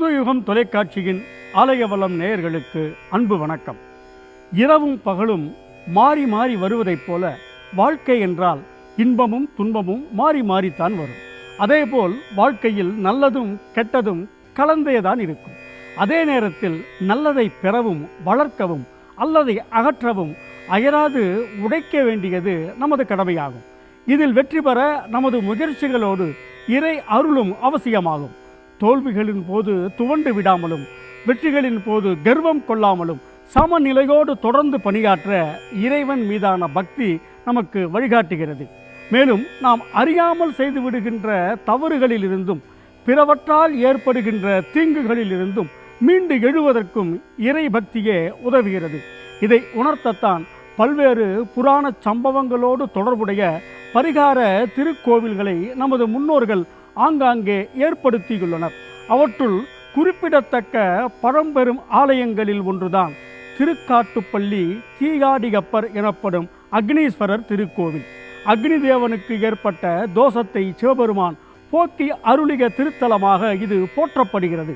புதுயுகம் தொலைக்காட்சியின் ஆலயவளம் நேயர்களுக்கு அன்பு வணக்கம். இரவும் பகலும் மாறி மாறி வருவதைப் போல வாழ்க்கை என்றால் இன்பமும் துன்பமும் மாறி மாறித்தான் வரும். அதேபோல் வாழ்க்கையில் நல்லதும் கெட்டதும் கலந்தேதான் இருக்கும். அதே நேரத்தில் நல்லதை பெறவும் வளர்க்கவும் அல்லதை அகற்றவும் அயராது உடைக்க வேண்டியது நமது கடமையாகும். இதில் வெற்றி பெற நமது முயற்சிகளோடு இறை அருளும் அவசியமாகும். தோல்விகளின் போது துவண்டு விடாமலும் வெற்றிகளின் போது கர்வம் கொள்ளாமலும் சமநிலையோடு தொடர்ந்து பணியாற்ற இறைவன் மீதான பக்தி நமக்கு வழிகாட்டுகிறது. மேலும் நாம் அறியாமல் செய்து விடுகின்ற தவறுகளிலிருந்தும் பிறவற்றால் ஏற்படுகின்ற தீங்குகளிலிருந்தும் மீண்டு எழுவதற்கும் இறை பக்தியே உதவுகிறது. இதை உணர்த்தத்தான் பல்வேறு புராண சம்பவங்களோடு தொடர்புடைய பரிகார திருக்கோவில்களை நமது முன்னோர்கள் ஆங்காங்கே ஏற்படுத்தியுள்ளனர். அவற்றுள் குறிப்பிடத்தக்க பழம்பெரும் ஆலயங்களில் ஒன்றுதான். திருக்காட்டுப்பள்ளி தீகாடிகப்பர் எனப்படும் அக்னீஸ்வரர் திருக்கோவில். அக்னி தேவனுக்கு ஏற்பட்ட தோஷத்தை சிவபெருமான் போக்கி அருளிக திருத்தலமாக இது போற்றப்படுகிறது.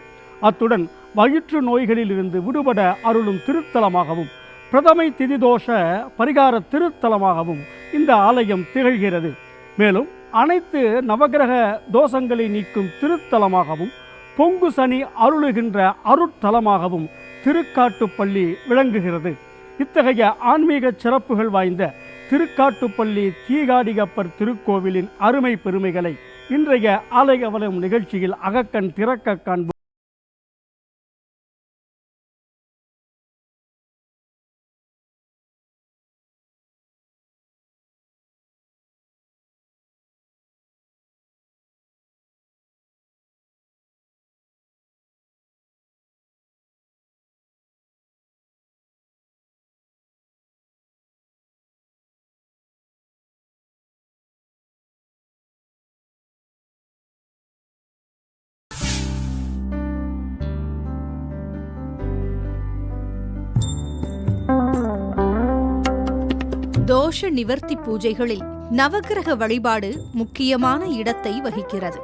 அத்துடன் வயிற்று நோய்களிலிருந்து விடுபட அருளும் திருத்தலமாகவும் பிரதமை திதிதோஷ பரிகார திருத்தலமாகவும் இந்த ஆலயம் திகழ்கிறது. மேலும் அனைத்து நவகிரக தோஷங்களை நீக்கும் திருத்தலமாகவும் பொங்கு சனி அருளுகின்ற அருட்தலமாகவும் திருக்காட்டுப்பள்ளி விளங்குகிறது. இத்தகைய ஆன்மீக சிறப்புகள் வாய்ந்த திருக்காட்டுப்பள்ளி தீகாடிகப்பர் திருக்கோவிலின் அருமை பெருமைகளை இன்றைய ஆலயவலம் நிகழ்ச்சியில் அகக்கண் திறக்க காண்போம். தோஷ நிவர்த்தி பூஜைகளில் நவக்கிரக வழிபாடு முக்கியமான இடத்தை வகிக்கிறது.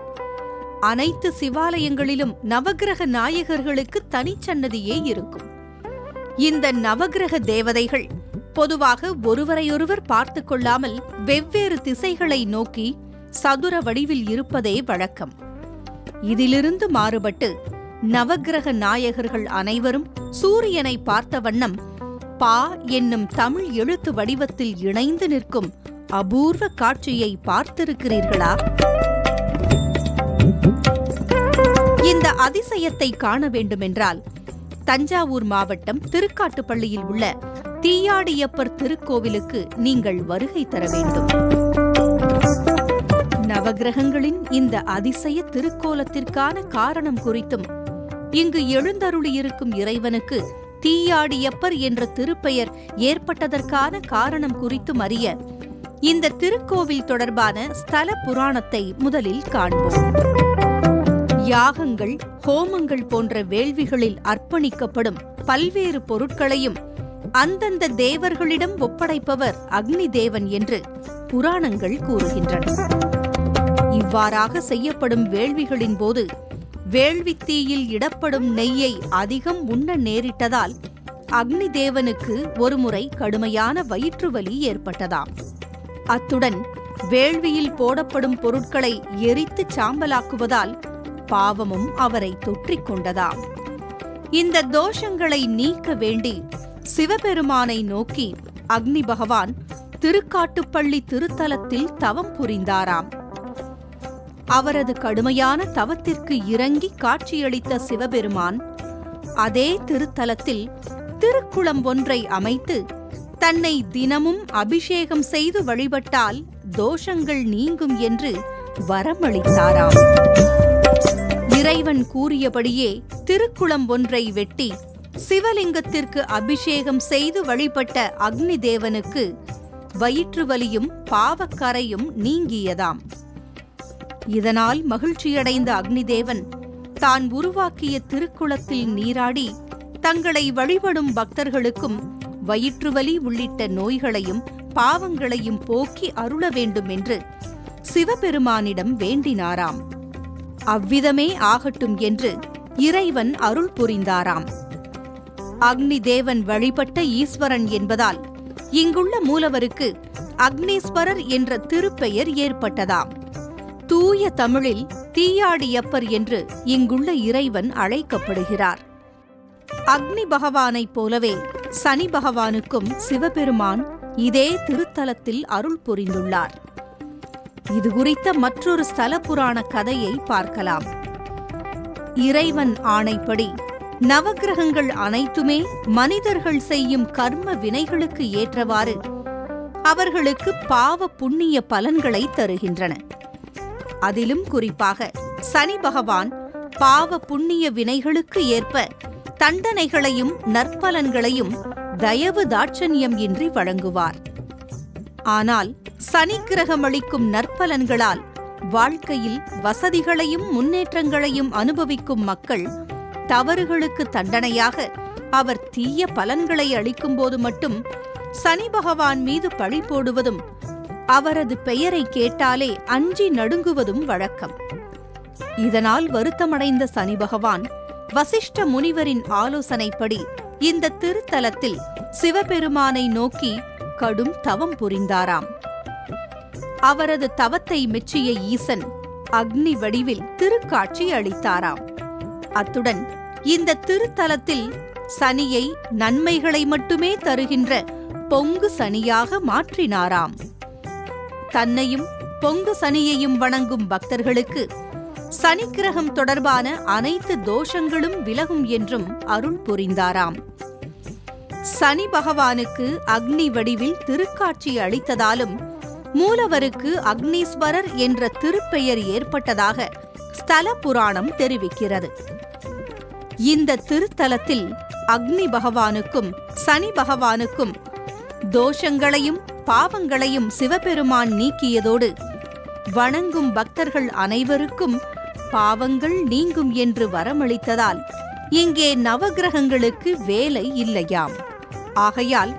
அனைத்து சிவாலயங்களிலும் நவக்கிரக நாயகர்களுக்கு தனிச்சன்னதியே இருக்கும். இந்த நவக்கிரக தேவதைகள் பொதுவாக ஒருவரையொருவர் பார்த்து கொள்ளாமல் வெவ்வேறு திசைகளை நோக்கி சதுர வடிவில் இருப்பதே வழக்கம். இதிலிருந்து மாறுபட்டு நவக்கிரக நாயகர்கள் அனைவரும் சூரியனை பார்த்த வண்ணம் பா என்னும் தமிழ் எழுத்து வடிவத்தில் இணைந்து நிற்கும் அபூர்வ காட்சியை பார்த்திருக்கிறீர்களா? இந்த அதிசயத்தை காண வேண்டுமென்றால் தஞ்சாவூர் மாவட்டம் திருக்காட்டுப்பள்ளியில் உள்ள தீயாடியப்பர் திருக்கோவிலுக்கு நீங்கள் வருகை தர வேண்டும். நவகிரகங்களின் இந்த அதிசய திருக்கோலத்திற்கான காரணம் குறித்தும் இங்கு எழுந்தருளியிருக்கும் இறைவனுக்கு தீயாடியப்பர் என்ற திருப்பெயர் ஏற்பட்டதற்கான காரணம் குறித்தும் அறிய இந்த திருக்கோவில் தொடர்பான ஸ்தல புராணத்தை முதலில் காண்போம். யாகங்கள் ஹோமங்கள் போன்ற வேள்விகளில் அர்ப்பணிக்கப்படும் பல்வேறு பொருட்களையும் அந்தந்த தேவர்களிடம் ஒப்படைப்பவர் அக்னி தேவன் என்று புராணங்கள் கூறுகின்றன. இவ்வாறாக செய்யப்படும் வேள்விகளின் போது வேள்வித்தீயில் இடப்படும் நெய்யை அதிகம் உண்ண நேரிட்டதால் அக்னி தேவனுக்கு ஒருமுறை கடுமையான வயிற்று வலி ஏற்பட்டதாம். அத்துடன் வேள்வியில் போடப்படும் பொருட்களை எரித்து சாம்பலாக்குவதால் பாவமும் அவரை தொற்றிக் கொண்டதாம். இந்த தோஷங்களை நீக்க வேண்டி சிவபெருமானை நோக்கி அக்னி பகவான் திருக்காட்டுப்பள்ளி திருத்தலத்தில் தவம் புரிந்தாராம். அவரது கடுமையான தவத்திற்கு இறங்கி காட்சியளித்த சிவபெருமான் அதே திருத்தலத்தில் திருக்குளம் ஒன்றை அமைத்து தன்னை தினமும் அபிஷேகம் செய்து வழிபட்டால் தோஷங்கள் நீங்கும் என்று வரமளித்தாராம். இறைவன் கூறியபடியே திருக்குளம் ஒன்றை வெட்டி சிவலிங்கத்திற்கு அபிஷேகம் செய்து வழிபட்ட அக்னி தேவனுக்கு வயிற்று வலியும் பாவக்கரையும் நீங்கியதாம். இதனால் மகிழ்ச்சியடைந்த அக்னிதேவன் தான் உருவாக்கிய திருக்குளத்தில் நீராடி தங்களை வழிபடும் பக்தர்களுக்கும் வயிற்றுவலி உள்ளிட்ட நோய்களையும் பாவங்களையும் போக்கி அருள வேண்டும் என்று சிவபெருமானிடம் வேண்டினாராம். அவ்விதமே ஆகட்டும் என்று இறைவன் அருள் புரிந்தாராம். அக்னி தேவன் வழிபட்ட ஈஸ்வரன் என்பதால் இங்குள்ள மூலவருக்கு அக்னீஸ்வரர் என்ற திருப்பெயர் ஏற்பட்டதாம். தூய தமிழில் தீயாடியப்பர் என்று இங்குள்ள இறைவன் அழைக்கப்படுகிறார். அக்னி பகவானைப் போலவே சனி பகவானுக்கும் சிவபெருமான் இதே திருத்தலத்தில் அருள் புரிந்துள்ளார். இது குறித்த மற்றொரு ஸ்தல புராண கதையை பார்க்கலாம். இறைவன் ஆணைப்படி நவக்கிரகங்கள் அனைத்துமே மனிதர்கள் செய்யும் கர்ம வினைகளுக்கு ஏற்றவாறு அவர்களுக்கு பாவ புண்ணிய பலன்களை தருகின்றன. அதிலும் குறிப்பாக சனி பகவான் பாவ புண்ணிய வினைகளுக்கு ஏற்ப தண்டனைகளையும் நற்பலன்களையும் தயவு தாட்சண்யம் இன்றி வழங்குவார். ஆனால் சனி கிரகம் அளிக்கும் நற்பலன்களால் வாழ்க்கையில் வசதிகளையும் முன்னேற்றங்களையும் அனுபவிக்கும் மக்கள் தவறுகளுக்கு தண்டனையாக அவர் தீய பலன்களை அளிக்கும்போது மட்டும் சனி பகவான் மீது பழி போடுவதும் அவரது பெயரை கேட்டாலே அஞ்சி நடுங்குவதும் வழக்கம். இதனால் வருத்தமடைந்த சனி பகவான் வசிஷ்ட முனிவரின் ஆலோசனைப்படி இந்த திருத்தலத்தில் சிவபெருமானை நோக்கி கடும் தவம் புரிந்தாராம். அவரது தவத்தை மெச்சிய ஈசன் அக்னி வடிவில் திருக்காட்சி அளித்தாராம். அத்துடன் இந்த திருத்தலத்தில் சனியை நன்மைகளை மட்டுமே தருகின்ற பொங்கு சனியாக மாற்றினாராம். தன்னையும் பொங்கு சனியையும் வணங்கும் பக்தர்களுக்கு சனிக்கிரகம் தொடர்பான அனைத்து தோஷங்களும் விலகும் என்றும் அருள் புரிந்தாராம். சனி பகவானுக்கு அக்னி வடிவில் திருக்காட்சி அளித்ததாலும் மூலவருக்கு அக்னீஸ்வரர் என்ற திருப்பெயர் ஏற்பட்டதாக ஸ்தல புராணம் தெரிவிக்கிறது. இந்த திருத்தலத்தில் அக்னி பகவானுக்கும் சனி பகவானுக்கும் தோஷங்களையும் பாவங்களையும் சிவபெருமான் நீக்கியதோடு வணங்கும் பக்தர்கள் அனைவருக்கும் பாவங்கள் நீங்கும் என்று வரமளித்ததால் இங்கே நவக்கிரகங்களுக்கு வேலை இல்லையாம். ஆகையால்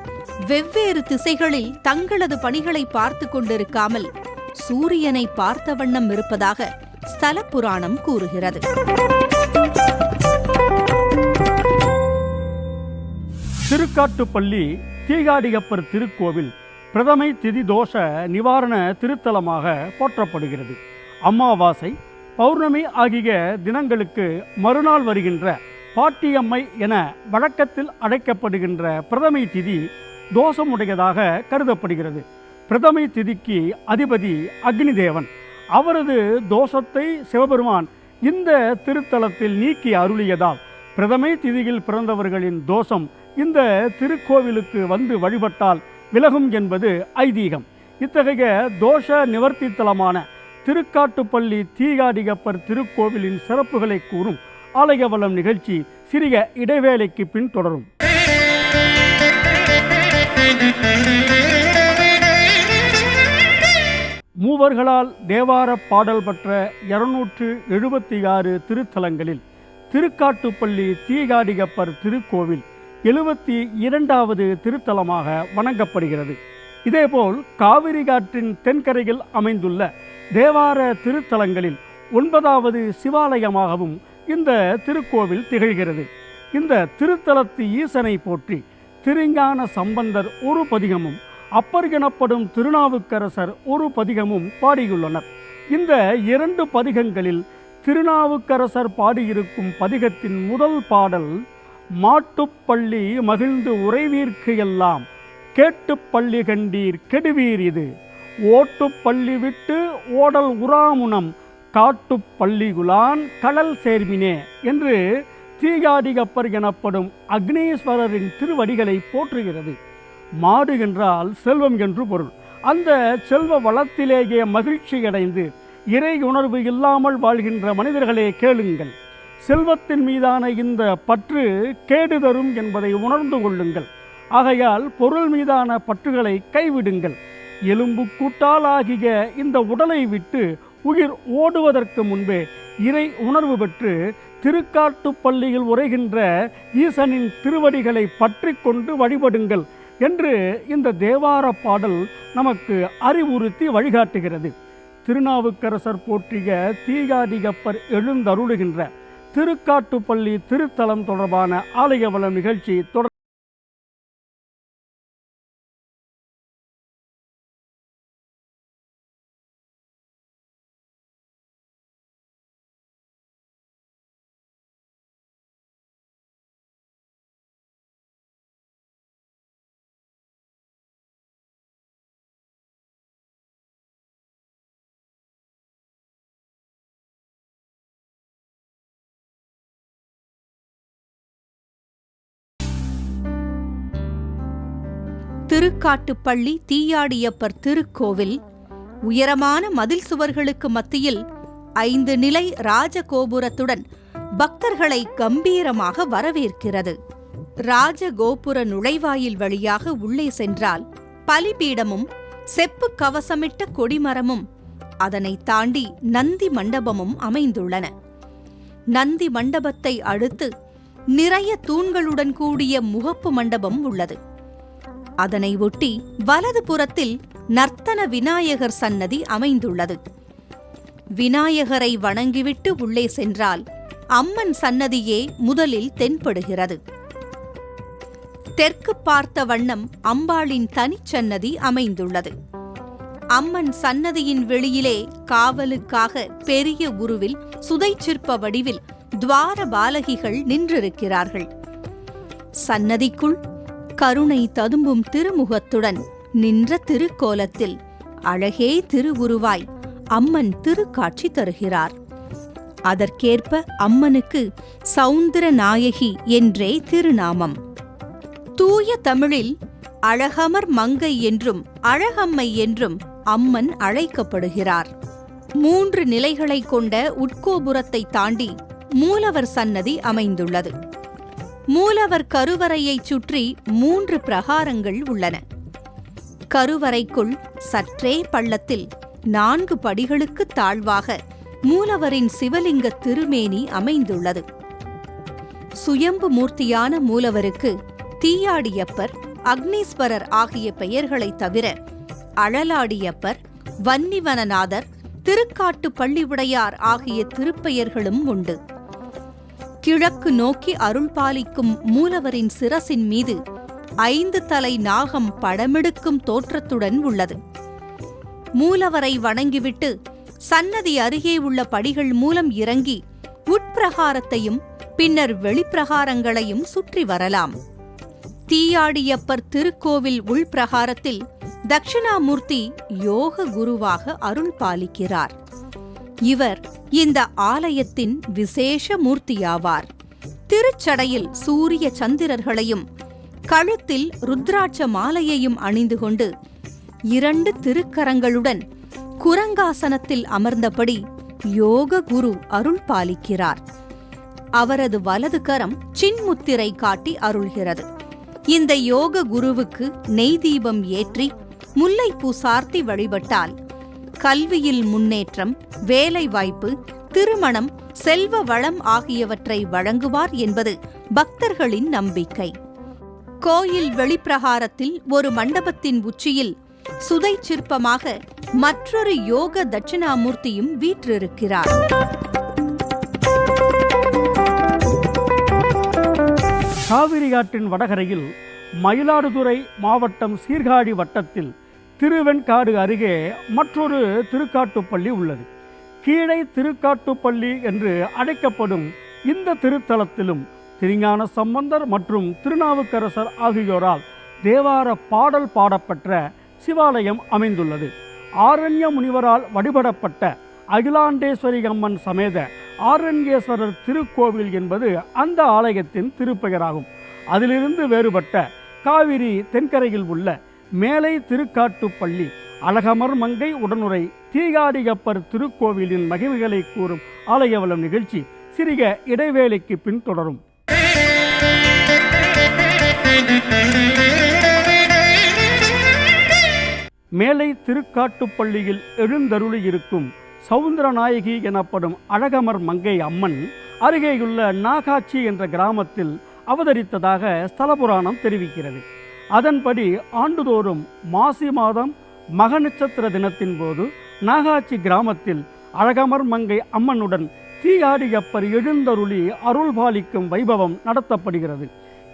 வெவ்வேறு திசைகளில் தங்களது பணிகளை பார்த்து கொண்டிருக்காமல் சூரியனை பார்த்த வண்ணம் இருப்பதாக ஸ்தல புராணம் கூறுகிறது. திருக்காட்டுப்பள்ளி தீகாடிகப்பர் திருக்கோவில் பிரதமை திதி தோஷ நிவாரண திருத்தலமாக போற்றப்படுகிறது. அமாவாசை பௌர்ணமி ஆகிய தினங்களுக்கு மறுநாள் வருகின்ற பாட்டியம்மை என வழக்கத்தில் அழைக்கப்படுகின்ற பிரதமை திதி தோஷமுடையதாக கருதப்படுகிறது. பிரதமை திதிக்கு அதிபதி அக்னிதேவன். அவரது தோஷத்தை சிவபெருமான் இந்த திருத்தலத்தில் நீக்கி அருளியதால் பிரதமை திதியில் பிறந்தவர்களின் தோஷம் இந்த திருக்கோவிலுக்கு வந்து வழிபட்டால் விலகும் என்பது ஐதீகம். இத்தகைய தோஷ நிவர்த்தி தலமான திருக்காட்டுப்பள்ளி தீகாடிகப்பர் திருக்கோவிலின் சிறப்புகளை கூறும் ஆலயவளம் நிகழ்ச்சி சிறிய இடைவேளைக்கு பின் தொடரும். மூவர்களால் தேவார பாடல் பெற்ற இருநூற்று எழுபத்தி ஆறு திருத்தலங்களில் திருக்காட்டுப்பள்ளி தீகாடிகப்பர் திருக்கோவில் எழுபத்தி இரண்டாவது திருத்தலமாக வணங்கப்படுகிறது. இதேபோல் காவிரி காற்றின் தென்கரையில் அமைந்துள்ள தேவார திருத்தலங்களில் ஒன்பதாவது சிவாலயமாகவும் இந்த திருக்கோவில் திகழ்கிறது. இந்த திருத்தலத்து ஈசனை போற்றி திருஞான சம்பந்தர் ஒரு பதிகமும் அப்பர் எனப்படும் திருநாவுக்கரசர் ஒரு பதிகமும் பாடியுள்ளனர். இந்த இரண்டு பதிகங்களில் திருநாவுக்கரசர் பாடியிருக்கும் பதிகத்தின் முதல் பாடல் மாட்டுப்பள்ளி மகிழ்ந்து உறைவீர்க்கு எல்லாம். கேட்டுப்பள்ளி கண்டீர் கெடுவீர் இது. ஓட்டுப்பள்ளி விட்டு ஓடல் உராமுனம். காட்டுப்பள்ளிகுலான் கடல் சேர்மினே என்று தீகாதிகப்பர் எனப்படும் அக்னீஸ்வரரின் திருவடிகளை போற்றுகிறது. மாடு என்றால் செல்வம் என்று பொருள். அந்த செல்வ வளத்திலேயே மகிழ்ச்சியடைந்து இறை உணர்வு இல்லாமல் வாழ்கின்ற மனிதர்களே கேளுங்கள். செல்வத்தின் மீதான இந்த பற்று கேடு தரும் என்பதை உணர்ந்து கொள்ளுங்கள். ஆகையால் பொருள் மீதான பற்றுகளை கைவிடுங்கள். எலும்பு கூட்டாலாகிய இந்த உடலை விட்டு உயிர் ஓடுவதற்கு முன்பே இறை உணர்வு பெற்று திருக்காட்டுப்பள்ளியில் உரைகின்ற ஈசனின் திருவடிகளை பற்றி கொண்டு வழிபடுங்கள் என்று இந்த தேவார பாடல் நமக்கு அறிவுறுத்தி வழிகாட்டுகிறது. திருநாவுக்கரசர் போற்றிய தீகாதிகப்பர் எழுந்தருளுகின்ற திருக்காட்டுப்பள்ளி திருத்தலம் தொடர்பான ஆலய வளம் நிகழ்ச்சி தொடர் திருக்காட்டுப்பள்ளி தீயாடியப்பர் திருக்கோவில் உயரமான மதில் சுவர்களுக்கு மத்தியில் ஐந்து நிலை ராஜகோபுரத்துடன் பக்தர்களை கம்பீரமாக வரவேற்கிறது. ராஜகோபுர நுழைவாயில் வழியாக உள்ளே சென்றால் பலிபீடமும் செப்பு கவசமிட்ட கொடிமரமும் அதனை தாண்டி நந்தி மண்டபமும் அமைந்துள்ளன. நந்தி மண்டபத்தை அடுத்து நிறைய தூண்களுடன் கூடிய முகப்பு மண்டபம் உள்ளது. அதனை ஒட்டி வலது புறத்தில் நர்த்தன விநாயகர் சன்னதி அமைந்துள்ளது. விநாயகரை வணங்கிவிட்டு உள்ளே சென்றால் அம்மன் சன்னதியே முதலில் தென்படுகிறது. தெற்கு பார்த்த வண்ணம் அம்பாளின் தனிச்சன்னதி அமைந்துள்ளது. அம்மன் சன்னதியின் வெளியிலே காவலுக்காக பெரிய உருவில் சுதைச்சிற்ப வடிவில் துவார பாலகிகள் நின்றிருக்கிறார்கள். சன்னதிக்குள் கருணை ததும்பும் திருமுகத்துடன் நின்ற திருக்கோலத்தில் அழகே திருவுருவாய் அம்மன் திருக்காட்சி தருகிறார். அதற்கேற்ப அம்மனுக்கு சௌந்தர நாயகி என்றே திருநாமம். தூய தமிழில் அழகமர் மங்கை என்றும் அழகம்மை என்றும் அம்மன் அழைக்கப்படுகிறார். மூன்று நிலைகளை கொண்ட உட்கோபுரத்தை தாண்டி மூலவர் சன்னதி அமைந்துள்ளது. மூலவர் கருவறையைச் சுற்றி மூன்று பிரகாரங்கள் உள்ளன. கருவறைக்குள் சற்றே பள்ளத்தில் நான்கு படிகளுக்கு தாழ்வாக மூலவரின் சிவலிங்க திருமேனி அமைந்துள்ளது. சுயம்பு மூர்த்தியான மூலவருக்கு தீயாடியப்பர் அக்னீஸ்வரர் ஆகிய பெயர்களைத் தவிர அழலாடியப்பர் வன்னிவனநாதர் திருக்காட்டு பள்ளிவுடையார் ஆகிய திருப்பெயர்களும் உண்டு. கிழக்கு நோக்கி அருள்பாலிக்கும் மூலவரின் சிரசின் மீது ஐந்து தலை நாகம் படமெடுக்கும் தோற்றத்துடன் உள்ளது. மூலவரை வணங்கிவிட்டு சன்னதி அருகே உள்ள படிகள் மூலம் இறங்கி உட்பிரகாரத்தையும் பின்னர் வெளிப்பிரகாரங்களையும் சுற்றி வரலாம். தீயாடியப்பர் திருக்கோவில் உள்பிரகாரத்தில் தட்சிணாமூர்த்தி யோக குருவாக அருள் பாலிக்கிறார் இவர் இந்த ஆலயத்தின் விசேஷ மூர்த்தியாவார். திருச்சடையில் சூரிய சந்திரர்களையும் கழுத்தில் ருத்ராட்ச மாலையையும் அணிந்து கொண்டு இரண்டு திருக்கரங்களுடன் குரங்காசனத்தில் அமர்ந்தபடி யோக குரு அருள் பாலிக்கிறார். அவரது வலது கரம் சின்முத்திரை காட்டி அருள்கிறது. இந்த யோக குருவுக்கு நெய் தீபம் ஏற்றி முல்லைப்பூ சார்த்தி வழிபட்டால் கல்வியில் முன்னேற்றம் வேலைவாய்ப்பு திருமணம் செல்வ வளம் ஆகியவற்றை வழங்குவார் என்பது பக்தர்களின் நம்பிக்கை. கோயில் வெளிப்பிரகாரத்தில் ஒரு மண்டபத்தின் உச்சியில் சுதை சிற்பமாக மற்றொரு யோக தட்சிணாமூர்த்தியும் வீற்றிருக்கிறார். காவிரி ஆற்றின் வடகரையில் மயிலாடுதுறை மாவட்டம் சீர்காழி வட்டத்தில் திருவெண்காடு அருகே மற்றொரு திருக்காட்டுப்பள்ளி உள்ளது. கீழே திருக்காட்டுப்பள்ளி என்று அழைக்கப்படும் இந்த திருத்தலத்திலும் திருஞான சம்பந்தர் மற்றும் திருநாவுக்கரசர் ஆகியோரால் தேவார பாடல் பாடப்பெற்ற சிவாலயம் அமைந்துள்ளது. ஆரண்ய முனிவரால் வழிபடப்பட்ட அகிலாண்டேஸ்வரி அம்மன் சமேத ஆரண்யேஸ்வரர் திருக்கோவில் என்பது அந்த ஆலயத்தின் திருப்பெயராகும். அதிலிருந்து வேறுபட்ட காவிரி தென்கரையில் உள்ள மேலை திருக்காட்டுப்பள்ளி அழகமர் மங்கை உடனுரை தீகாடிகப்பர் திருக்கோவிலின் மகிமைகளை கூறும் ஆலயவளம் நிகழ்ச்சி சிறிய இடைவேளைக்கு பின் தொடரும். மேலை திருக்காட்டுப்பள்ளியில் எழுந்தருளியிருக்கும் சவுந்தரநாயகி எனப்படும் அழகமர் மங்கை அம்மன் அருகேயுள்ள நாகாச்சி என்ற கிராமத்தில் அவதரித்ததாக ஸ்தலபுராணம் தெரிவிக்கிறது. அதன்படி ஆண்டுதோறும் மாசி மாதம் மக நட்சத்திர தினத்தின் போது நாகாச்சி கிராமத்தில் அழகமர் மங்கை அம்மனுடன் தீயாடியப்பர் எழுந்தருளி அருள் பாலிக்கும் வைபவம் நடத்தப்படுகிறது.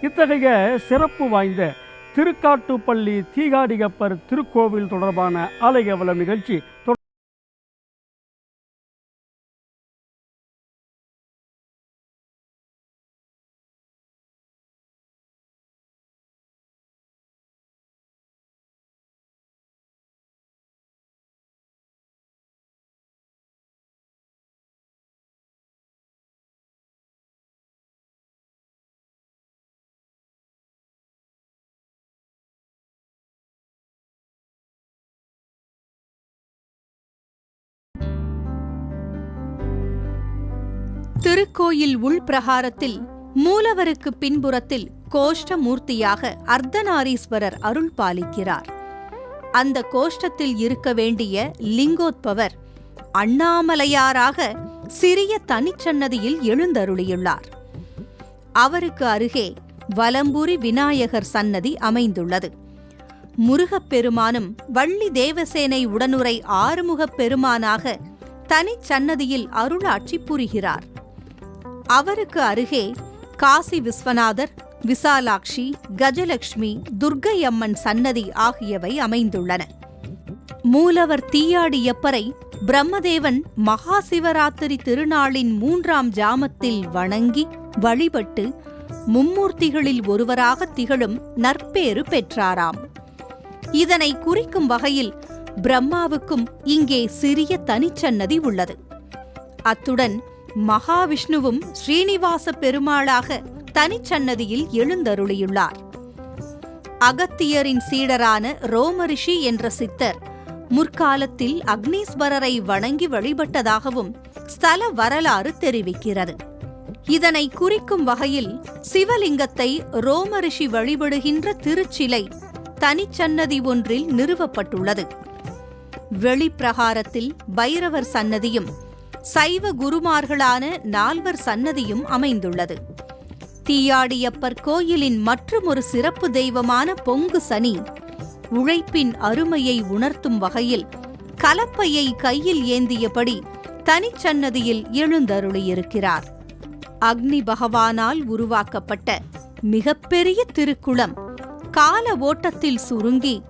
இத்தகைய சிறப்பு வாய்ந்த திருக்காட்டுப்பள்ளி தீகாடியப்பர் திருக்கோவில் தொடர்பான ஆலயவலம் நிகழ்ச்சி திருக்கோயில் உள்பிரகாரத்தில் மூலவருக்கு பின்புறத்தில் கோஷ்டமூர்த்தியாக அர்த்தநாரீஸ்வரர் அருள் பாலிக்கிறார். அந்த கோஷ்டத்தில் இருக்க வேண்டிய லிங்கோத்பவர் அண்ணாமலையாராக சிறிய தனிச்சன்னதியில் எழுந்தருளியுள்ளார். அவருக்கு அருகே வலம்புரி விநாயகர் சன்னதி அமைந்துள்ளது. முருகப்பெருமானும் வள்ளி தேவசேனை உடனுரை ஆறுமுகப் பெருமானாக தனிச்சன்னதியில் அருளாட்சி புரிகிறார். அவருக்கு அருகே காசி விஸ்வநாதர் விசாலாட்சி கஜலட்சுமி துர்க்கை அம்மன் சன்னதி ஆகியவை அமைந்துள்ளன. மூலவர் தீயாடியப்பரை பிரம்மதேவன் மகா சிவராத்திரி திருநாளின் மூன்றாம் ஜாமத்தில் வணங்கி வழிபட்டு மும்மூர்த்திகளில் ஒருவராக திகழும் நற்பேறு பெற்றாராம். இதனை குறிக்கும் வகையில் பிரம்மாவுக்கும் இங்கே சிறிய தனிச்சன்னதி உள்ளது. அத்துடன் மகாவிஷ்ணுவும் ஸ்ரீனிவாச பெருமாளாக தனிச்சன்னதியில் எழுந்தருளியுள்ளார். அகத்தியரின் சீடரான ரோமரிஷி என்ற சித்தர் முற்காலத்தில் அக்னீஸ்வரரை வணங்கி வழிபட்டதாகவும் ஸ்தல வரலாறு தெரிவிக்கிறது. இதனை குறிக்கும் வகையில் சிவலிங்கத்தை ரோமரிஷி வழிபடுகின்ற திருச்சிலை தனிச்சன்னதி ஒன்றில் நிறுவப்பட்டுள்ளது. வெளிப்பிரகாரத்தில் பைரவர் சன்னதியும் சைவ குருமார்களான நால்வர் சன்னதியும் அமைந்துள்ளது. தீயாடியப்பர் கோயிலின் மற்றுமொரு சிறப்பு தெய்வமான பொங்கு சனி உழைப்பின் அருமையை உணர்த்தும் வகையில் கலப்பையை கையில் ஏந்தியபடி தனிச்சன்னதியில் எழுந்தருளியிருக்கிறார். அக்னி பகவானால் உருவாக்கப்பட்ட மிகப்பெரிய திருக்குளம் கால ஓட்டத்தில் சுருங்கி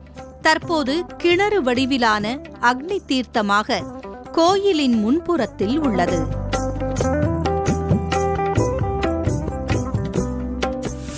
தற்போது கிணறு வடிவிலான அக்னி தீர்த்தமாக கோயிலின் முன்புறத்தில் உள்ளது.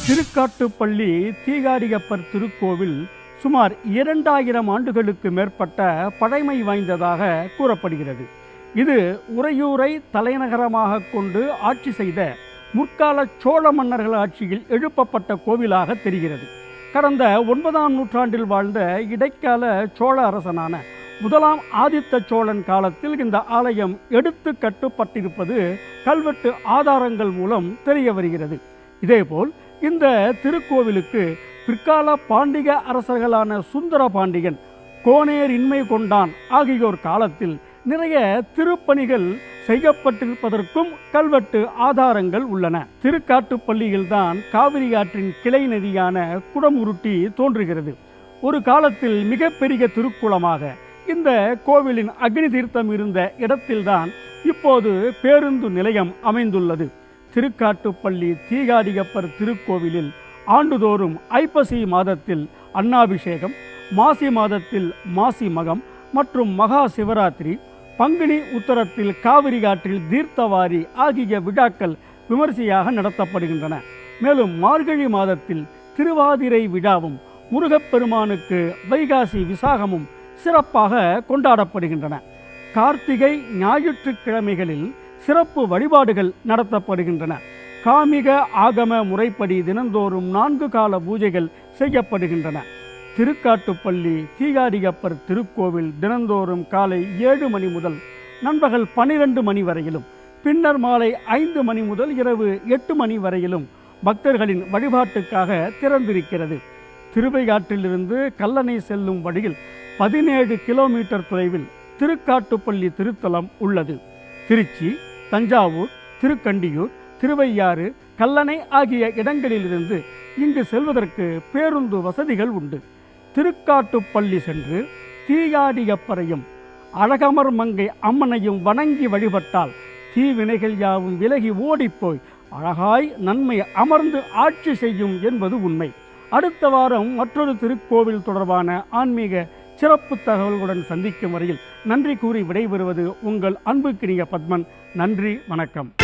திருக்காட்டுப்பள்ளி தீகாரியப்பர் திருக்கோவில் சுமார் இரண்டாயிரம் ஆண்டுகளுக்கு மேற்பட்ட பழமை வாய்ந்ததாக கூறப்படுகிறது. இது உறையூரை தலைநகரமாக கொண்டு ஆட்சி செய்த முற்கால சோழ மன்னர்கள் ஆட்சியில் எழுப்பப்பட்ட கோவிலாக தெரிகிறது. கடந்த ஒன்பதாம் நூற்றாண்டில் வாழ்ந்த இடைக்கால சோழ அரசனான முதலாம் ஆதித்த சோழன் காலத்தில் இந்த ஆலயம் எடுத்து கட்டுப்பட்டிருப்பது கல்வெட்டு ஆதாரங்கள் மூலம் தெரிய வருகிறது. இதேபோல் இந்த திருக்கோவிலுக்கு பிற்கால பாண்டிக அரசர்களான சுந்தர பாண்டியன் கோனேர் இன்மை கொண்டான் ஆகியோர் காலத்தில் நிறைய திருப்பணிகள் செய்யப்பட்டிருப்பதற்கும் கல்வெட்டு ஆதாரங்கள் உள்ளன. திருக்காட்டுப்பள்ளியில்தான் காவிரி ஆற்றின் கிளை நதியான குடமுருட்டி தோன்றுகிறது. ஒரு காலத்தில் மிகப்பெரிய திருக்குளமாக இந்த கோவிலின் அக்னி தீர்த்தம் இருந்த இடத்தில்தான் இப்போது பேருந்து நிலையம் அமைந்துள்ளது. திருக்காட்டுப்பள்ளி தீகாதிகப்பர் திருக்கோவிலில் ஆண்டுதோறும் ஐப்பசி மாதத்தில் அன்னாபிஷேகம் மாசி மாதத்தில் மாசி மகம் மற்றும் மகா சிவராத்திரி பங்குனி உத்தரத்தில் காவிரி ஆற்றில் தீர்த்தவாரி ஆகிய விழாக்கள் விமரிசையாக நடத்தப்படுகின்றன. மேலும் மார்கழி மாதத்தில் திருவாதிரை விழாவும் முருகப்பெருமானுக்கு வைகாசி விசாகமும் சிறப்பாக கொண்டாடப்படுகின்றன. கார்த்திகை ஞாயிற்றுக்கிழமைகளில் சிறப்பு வழிபாடுகள் நடத்தப்படுகின்றன. காமிக ஆகம முறைப்படி தினந்தோறும் நான்கு கால பூஜைகள் செய்யப்படுகின்றன. திருக்காட்டுப்பள்ளி தீகாரியப்பர் திருக்கோவில் தினந்தோறும் காலை ஏழு மணி முதல் நண்பகல் பனிரெண்டு மணி வரையிலும் பின்னர் மாலை ஐந்து மணி முதல் இரவு எட்டு மணி வரையிலும் பக்தர்களின் வழிபாட்டுக்காக திறந்திருக்கிறது. திருவையாற்றிலிருந்து கல்லணை செல்லும் வழியில் பதினேழு கிலோமீட்டர் தொலைவில் திருக்காட்டுப்பள்ளி திருத்தலம் உள்ளது. திருச்சி தஞ்சாவூர் திருக்கண்டியூர் திருவையாறு கல்லணை ஆகிய இடங்களிலிருந்து இங்கு செல்வதற்கு பேருந்து வசதிகள் உண்டு. திருக்காட்டுப்பள்ளி சென்று தீயாடியப்பரையும் அழகமர் மங்கை அம்மனையும் வணங்கி வழிபட்டால் தீவினைகள் யாவும் விலகி ஓடிப்போய் அழகாய் நன்மை அமர்ந்து ஆட்சி செய்யும் என்பது உண்மை. அடுத்த வாரம் மற்றொரு திருக்கோவில் தொடர்பான ஆன்மீக சிறப்பு தகவல்களுடன் சந்திக்கும் வரையில் நன்றி கூறி விடைபெறுவது உங்கள் அன்புக்கினிய பத்மன். நன்றி வணக்கம்.